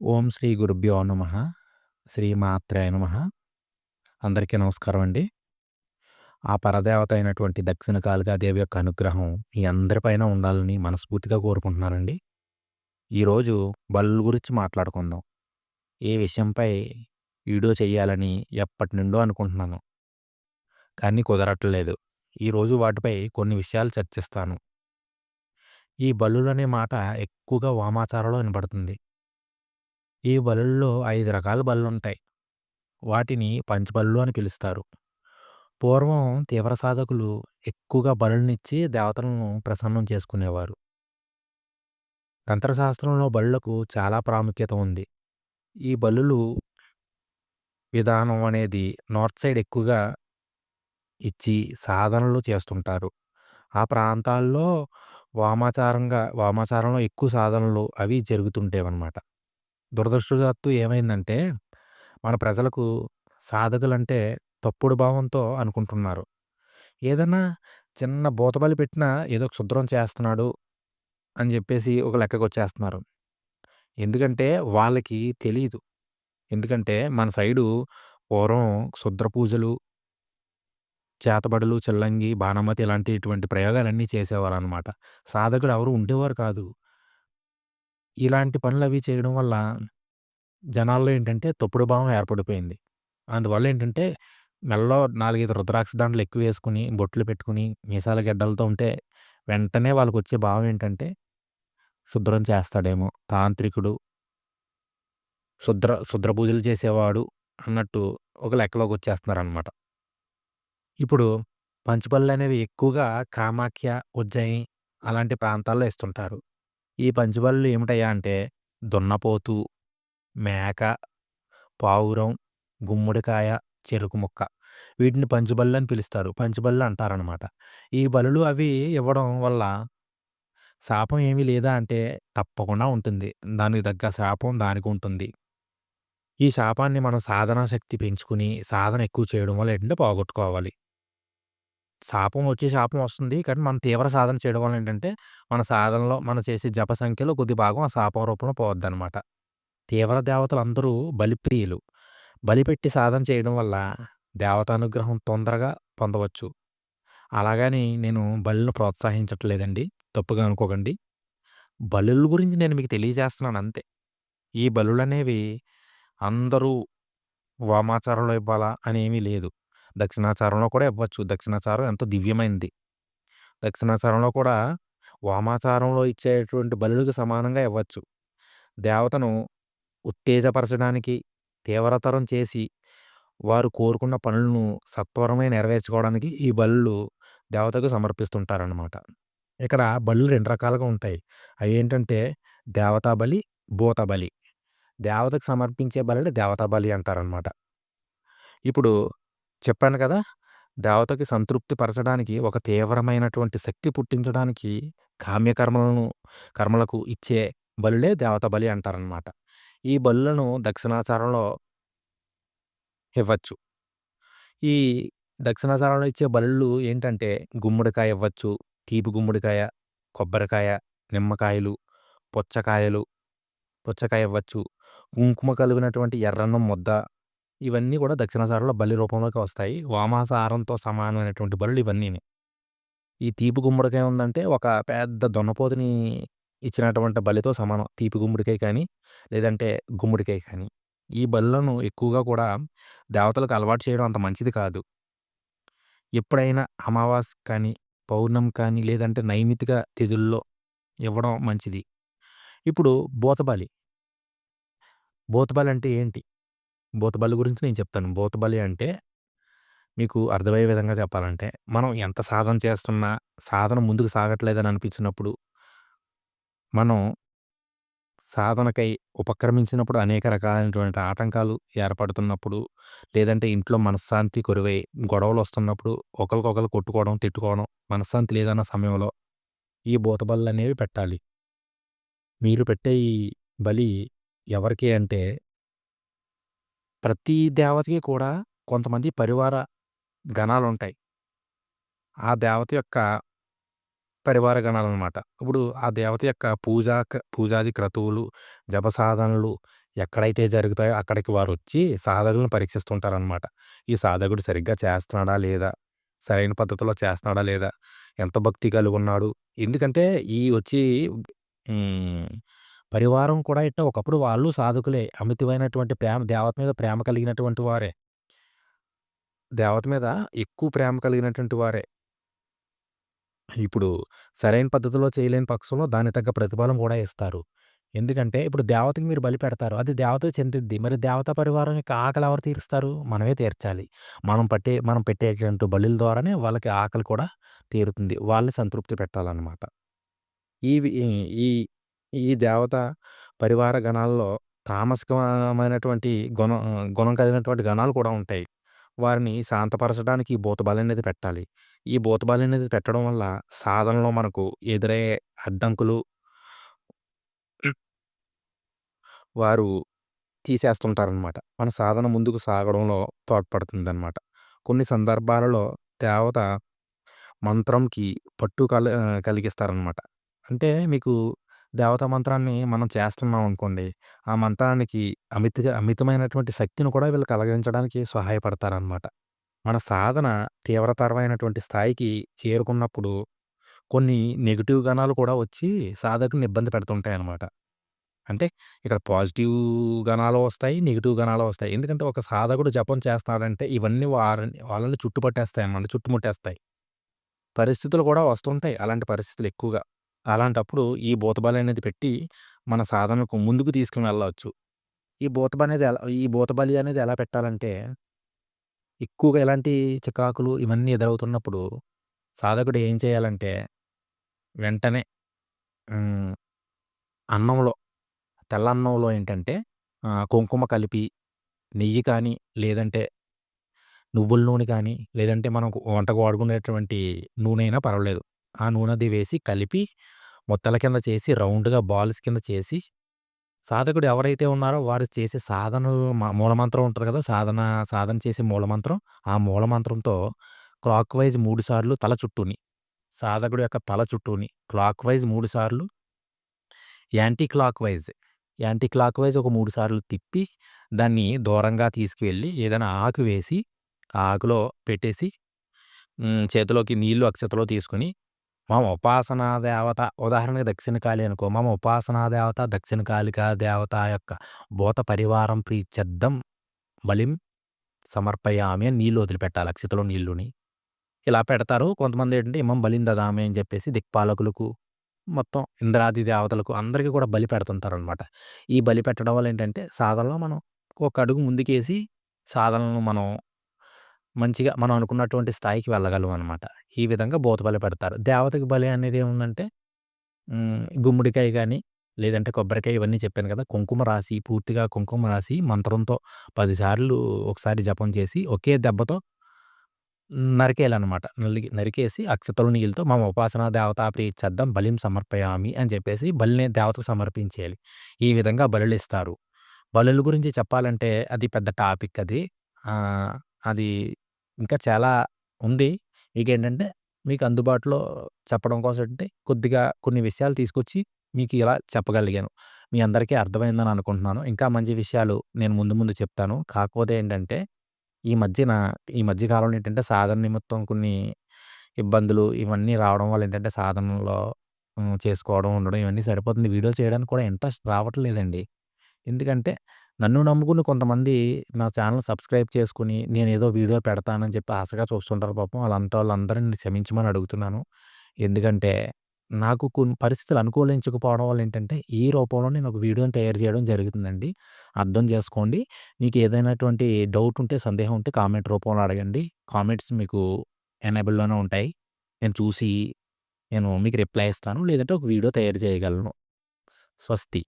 ఓం శ్రీ గురుభ్యో నమ. శ్రీ మాత్రాయ నమ. అందరికీ నమస్కారం అండి. ఆ పరదేవత అయినటువంటి దక్షిణ కాళికా దేవి యొక్క అనుగ్రహం మీ అందరిపైన ఉండాలని మనస్ఫూర్తిగా కోరుకుంటున్నానండి. ఈరోజు బల్లు గురించి మాట్లాడుకుందాం. ఏ విషయంపై వీడియో చేయాలని ఎప్పటి నుండో అనుకుంటున్నాను. కానీ కుదరట్లేదు. ఈరోజు వాటిపై కొన్ని విషయాలు చర్చిస్తాను. ఈ బల్లులనే మాట ఎక్కువగా వామాచారంలో వినపడుతుంది. ఈ బలుల్లో ఐదు రకాల బళ్ళుంటాయి. వాటిని పంచబలులు అని పిలుస్తారు. పూర్వం తీవ్ర సాధకులు ఎక్కువగా బలులనిచ్చి దేవతలను ప్రసన్నం చేసుకునేవారు. తంత్రశాస్త్రంలో బలులకు చాలా ప్రాముఖ్యత ఉంది. ఈ బలులు విధానం అనేది నార్త్ సైడ్ ఎక్కువగా ఇచ్చి సాధనలు చేస్తుంటారు. ఆ ప్రాంతాల్లో వామాచారంగా వామాచారంలో ఎక్కువ సాధనలు అవి జరుగుతుంటేవన్నమాట. దురదృష్టవశాత్తు ఏమైందంటే మన ప్రజలకు సాధకులంటే తప్పుడు భావంతో అనుకుంటున్నారు. ఏదన్నా చిన్న బూతబలి పెట్టినా ఏదో క్షుద్రం చేస్తున్నాడు అని చెప్పేసి ఒక లెక్కకు వచ్చేస్తున్నారు ఎందుకంటే వాళ్ళకి తెలియదు ఎందుకంటే మన సైడు పూర్వం క్షుద్ర పూజలు చేతబడులు చిల్లంగి బాణమతి ఇలాంటి ఇటువంటి ప్రయోగాలన్నీ చేసేవారు అనమాట సాధకుడు ఎవరు ఉండేవారు కాదు. ఇలాంటి పనులు అవి చేయడం వల్ల జనాల్లో ఏంటంటే తప్పుడు భావం ఏర్పడిపోయింది. అందువల్ల ఏంటంటే మెల్లో నాలుగైదు రుద్రాక్ష దండలు ఎక్కువ వేసుకుని బొట్లు పెట్టుకుని మీసాల గెడ్డలతో ఉంటే వెంటనే వాళ్ళకు వచ్చే భావం ఏంటంటే శుద్రం చేస్తాడేమో తాంత్రికుడు. శుద్ర శుద్ర పూజలు చేసేవాడు అన్నట్టు ఒక లెక్కలోకి వచ్చేస్తున్నారనమాట ఇప్పుడు పంచపల్లి అనేవి ఎక్కువగా కామాఖ్య ఉజ్జయిని అలాంటి ప్రాంతాల్లో ఇస్తుంటారు ఈ పంచబళ్ళు ఏమిటయ్యా అంటే దున్నపోతు మేక పావురం గుమ్మడికాయ చెరుకు ముక్క. వీటిని పంచబళ్ళు అని పిలుస్తారు. పంచబళ్ళు అంటారనమాట. ఈ బలులు అవి ఇవ్వడం వల్ల శాపం ఏమీ లేదా అంటే తప్పకుండా ఉంటుంది. దానికి తగ్గ శాపం దానికి ఉంటుంది. ఈ శాపాన్ని మనం సాధనా శక్తి పెంచుకుని సాధన ఎక్కువ చేయడం వల్ల ఏంటంటే పోగొట్టుకోవాలి. శాపం వచ్చి శాపం వస్తుంది. కానీ మనం తీవ్ర సాధన చేయడం వల్ల ఏంటంటే మన సాధనలో మనం చేసే జప సంఖ్యలో కొద్ది భాగం ఆ శాపం రూపంలో పోవద్దనమాట తీవ్ర దేవతలు అందరూ బలిప్రియులు. బలిపెట్టి సాధన చేయడం వల్ల దేవత అనుగ్రహం తొందరగా పొందవచ్చు. అలాగని నేను బలులను ప్రోత్సహించట్లేదండి. తప్పుగా అనుకోకండి. బలుల గురించి నేను మీకు తెలియజేస్తున్నాను అంతే. ఈ బలులు అనేవి అందరూ వామాచారంలో ఇవ్వాలా అనేమీ లేదు. దక్షిణాచారంలో కూడా ఇవ్వచ్చు. దక్షిణాచారం ఎంతో దివ్యమైనది దక్షిణాచారంలో కూడా వామాచారంలో ఇచ్చేటువంటి బలులకు సమానంగా ఇవ్వచ్చు. దేవతను ఉత్తేజపరచడానికి తీవ్రతరం చేసి వారు కోరుకున్న పనులను సత్వరమే నెరవేర్చుకోవడానికి ఈ బళ్ళు దేవతకు సమర్పిస్తుంటారనమాట ఇక్కడ బళ్ళు రెండు రకాలుగా ఉంటాయి. అవి ఏంటంటే దేవతా బలి భూత బలి. దేవతకు సమర్పించే బలి దేవతా బలి అంటారనమాట ఇప్పుడు చెప్పాను కదా! దేవతకి సంతృప్తి పరచడానికి ఒక తీవ్రమైనటువంటి శక్తి పుట్టించడానికి కామ్యకర్మలను కర్మలకు ఇచ్చే బలులే దేవత బలి అంటారనమాట ఈ బలులను దక్షిణాచారంలో ఇవ్వచ్చు. ఈ దక్షిణాచారంలో ఇచ్చే బలులు ఏంటంటే గుమ్మడికాయ ఇవ్వచ్చు తీపి గుమ్మడికాయ కొబ్బరికాయ నిమ్మకాయలు పుచ్చకాయలు పుచ్చకాయ ఇవ్వచ్చు. కుంకుమ కలిగినటువంటి ఎర్రన్నం ముద్ద ఇవన్నీ కూడా దక్షిణాసారంలో బలి రూపంలోకి వస్తాయి. వామాసారంతో సమానమైనటువంటి బలులు ఇవన్నీ ఈ తీపి గుమ్మడికాయ ఉందంటే ఒక పెద్ద దొన్నపోతుని ఇచ్చినటువంటి బలితో సమానం. తీపి గుమ్మడికాయ కానీ లేదంటే గుమ్మడికాయ కానీ. ఈ బలులను ఎక్కువగా కూడా దేవతలకు అలవాటు చేయడం అంత మంచిది కాదు. ఎప్పుడైనా అమావాస్ కానీ పౌర్ణం కానీ లేదంటే నైమితిక తిథుల్లో ఇవ్వడం మంచిది. ఇప్పుడు బోతబలి. బోతబలి అంటే ఏంటి? బోతబలి గురించి నేను చెప్తాను. బోతబలి అంటే మీకు అర్థమయ్యే విధంగా చెప్పాలంటే మనం ఎంత సాధన చేస్తున్నా సాధన ముందుకు సాగట్లేదని అనిపించినప్పుడు మనం సాధనకై ఉపక్రమించినప్పుడు అనేక రకాలైనటువంటి ఆటంకాలు ఏర్పడుతున్నప్పుడు లేదంటే ఇంట్లో మనశ్శాంతి కొరువై గొడవలు వస్తున్నప్పుడు ఒకరికొకరు కొట్టుకోవడం తిట్టుకోవడం మనశ్శాంతి లేదన్న సమయంలో ఈ బూతబళ్ళు అనేవి పెట్టాలి. మీరు పెట్టే ఈ బలి ఎవరికి అంటే ప్రతి దేవతకి కూడా కొంతమంది పరివార గణాలు ఉంటాయి ఆ దేవత యొక్క పరివార గణాలు అనమాట ఇప్పుడు ఆ దేవత యొక్క పూజా క పూజాది క్రతువులు, జప సాధనలు ఎక్కడైతే జరుగుతాయో అక్కడికి వారు వచ్చి సాధకులను పరీక్షిస్తుంటారనమాట. ఈ సాధకుడు సరిగ్గా చేస్తున్నాడా లేదా? సరైన పద్ధతిలో చేస్తున్నాడా లేదా? ఎంత భక్తి కలిగున్నాడు? ఎందుకంటే ఈ వచ్చి పరివారం కూడా ఇట్ట ఒకప్పుడు వాళ్ళు సాధకులే. అమితమైనటువంటి ప్రేమ దేవత మీద ప్రేమ కలిగినటువంటి వారే. దేవత మీద ఎక్కువ ప్రేమ కలిగినటువంటి వారే. ఇప్పుడు సరైన పద్ధతిలో చేయలేని పక్షంలో దానికి తగ్గ ప్రతిఫలం కూడా ఇస్తారు. ఎందుకంటే ఇప్పుడు దేవతకి మీరు బలి పెడతారు. అది దేవత చెందిద్ది. మరి దేవతా పరివారం యొక్క ఆకలి ఎవరు తీరుస్తారు? మనమే తీర్చాలి. మనం పట్టే మనం పెట్టేటువంటి బలుల ద్వారానే వాళ్ళకి ఆకలి కూడా తీరుతుంది. వాళ్ళని సంతృప్తి పెట్టాలన్నమాట ఈవి ఈ ఈ దేవత పరివార గణాల్లో తామసికమైనటువంటి గుణం గుణం కలిగినటువంటి గణాలు కూడా ఉంటాయి. వారిని శాంతపరచడానికి భూతబలి అనేది పెట్టాలి. ఈ భూతబలి అనేది పెట్టడం వల్ల సాధనలో మనకు ఎదురయ్యే అడ్డంకులు వారు తీసేస్తుంటారనమాట. మన సాధన ముందుకు సాగడంలో తోడ్పడుతుంది అనమాట కొన్ని సందర్భాలలో దేవత మంత్రంకి పట్టు కలి కలిగిస్తారనమాట. అంటే మీకు దేవతా మంత్రాన్ని మనం చేస్తున్నాం అనుకోండి. ఆ మంత్రానికి అమితగా అమితమైనటువంటి శక్తిని కూడా వీళ్ళు కలిగించడానికి సహాయపడతారనమాట. మన సాధన తీవ్రతరమైనటువంటి స్థాయికి చేరుకున్నప్పుడు కొన్ని నెగెటివ్ గణాలు కూడా వచ్చి సాధకుడిని ఇబ్బంది పెడుతుంటాయనమాట. అంటే ఇక్కడ పాజిటివ్ గణాలు వస్తాయి. నెగెటివ్ గణాలు వస్తాయి. ఎందుకంటే ఒక సాధకుడు జపం చేస్తున్నాడంటే ఇవన్నీ వారిని వాళ్ళని చుట్టుపట్టేస్తాయన్నమాట. చుట్టుముట్టేస్తాయి. పరిస్థితులు కూడా వస్తుంటాయి. అలాంటి పరిస్థితులు ఎక్కువగా. అలాంటప్పుడు ఈ భూతబలి అనేది పెట్టి మన సాధనకు ముందుకు తీసుకుని వెళ్ళవచ్చు. ఈ భూతబలి అనేది ఎలా ఈ భూతబలి అనేది ఎలా పెట్టాలంటే ఎక్కువగా ఎలాంటి చికాకులు ఇవన్నీ ఎదురవుతున్నప్పుడు సాధకుడు ఏం చేయాలంటే వెంటనే అన్నంలో తెల్ల అన్నంలో ఏంటంటే కుంకుమ కలిపి నెయ్యి కానీ, లేదంటే నువ్వుల నూనె కానీ, లేదంటే మనం వంటకు వాడుకునేటువంటి నూనె అయినా పర్వాలేదు. ఆ నూనె అది వేసి కలిపి ముత్తల కింద చేసి రౌండ్‌గా బాల్స్ కింద చేసి సాధకుడు ఎవరైతే ఉన్నారో వారు చేసే సాధనలు మూలమంత్రం ఉంటుంది కదా! సాధన సాధన చేసే మూలమంత్రం. ఆ మూలమంత్రంతో క్లాక్ వైజ్ 3 సార్లు తల చుట్టూని, సాధకుడి యొక్క తల చుట్టూని క్లాక్ వైజ్ 3 సార్లు anti clockwise, anti clockwise ఒక మూడు సార్లు తిప్పి దాన్ని దూరంగా తీసుకువెళ్ళి ఏదైనా ఆకు వేసి, ఆ ఆకులో పెట్టేసి చేతిలోకి నీళ్ళు అక్షతలో తీసుకొని మమ ఉపాసనా దేవత ఉదాహరణకి దక్షిణకాళి అనుకో. మమ ఉపాసనా దేవత దక్షిణకాళికా దేవత యొక్క భూత పరివారం ప్రీత్యర్థం బలిం సమర్పయామి అని నీళ్ళు వదిలిపెట్టాలి అక్షితలో నీళ్ళుని. ఇలా పెడతారు. కొంతమంది ఏంటంటే ఇమ్మం బలిందదామి అని చెప్పేసి దిక్పాలకులకు, మొత్తం ఇంద్రాది దేవతలకు అందరికీ కూడా బలి పెడుతుంటారనమాట. ఈ బలి పెట్టడం వల్ల ఏంటంటే సాధనలో మనం ఒక అడుగు ముందుకేసి సాధనలను మనం మంచిగా మనం అనుకున్నటువంటి స్థాయికి వెళ్ళగలం అనమాట. ఈ విధంగా భూత బలి పెడతారు. దేవతకి బలి అనేది ఏముందంటే గుమ్మడికాయ కానీ లేదంటే కొబ్బరికాయ ఇవన్నీ చెప్పాను కదా! కుంకుమ రాసి పూర్తిగా కుంకుమ రాసి మంత్రంతో పదిసార్లు ఒకసారి జపం చేసి ఒకే దెబ్బతో నరికేయాలన్నమాట నలిగి నరికేసి అక్షతలు నీళ్ళతో మా ఉపాసనా దేవత చేద్దాం బలిం సమర్పయామి అని చెప్పేసి బలిని దేవతకు సమర్పించేయాలి. ఈ విధంగా బలులిస్తారు. బలుల గురించి చెప్పాలంటే అది పెద్ద టాపిక్ అది. అది ఇంకా చాలా ఉంది. మీకేంటంటే మీకు అందుబాటులో చెప్పడం కోసం అంటే కొద్దిగా కొన్ని విషయాలు తీసుకొచ్చి మీకు ఇలా చెప్పగలిగాను. మీ అందరికీ అర్థమైందని అనుకుంటున్నాను. ఇంకా మంచి విషయాలు నేను ముందు ముందు చెప్తాను. కాకపోతే ఏంటంటే ఈ మధ్యన ఈ మధ్య కాలంలో ఏంటంటే సాధన నిమిత్తం కొన్ని ఇబ్బందులు ఇవన్నీ రావడం వల్ల ఏంటంటే సాధనలో హ్మ్. చేసుకోవడం, ఉండడం ఇవన్నీ సరిపోతుంది. వీడియో చేయడానికి కూడా ఇంట్రెస్ట్ రావట్లేదండి. ఎందుకంటే నన్ను నమ్ముకుని కొంతమంది నా ఛానెల్ సబ్స్క్రైబ్ చేసుకొని నేనేదో వీడియో పెడతానని చెప్పి ఆశగా చూస్తుంటారు పాపం. అలాంటి వాళ్ళందరిని క్షమించమని అడుగుతున్నాను. ఎందుకంటే నాకు కొన్ని పరిస్థితులు అనుకూలించకపోవడం వల్ల ఏంటంటే ఈ రూపంలో నేను ఒక వీడియోని తయారు చేయడం జరుగుతుందండి. అర్థం చేసుకోండి. మీకు ఏదైనటువంటి డౌట్ ఉంటే, సందేహం ఉంటే కామెంట్ రూపంలో అడగండి. కామెంట్స్ మీకు ఎనేబుల్‌లోనే ఉంటాయి. నేను చూసి నేను మీకు రిప్లై ఇస్తాను. లేదంటే ఒక వీడియో తయారు చేయగలను. స్వస్తి.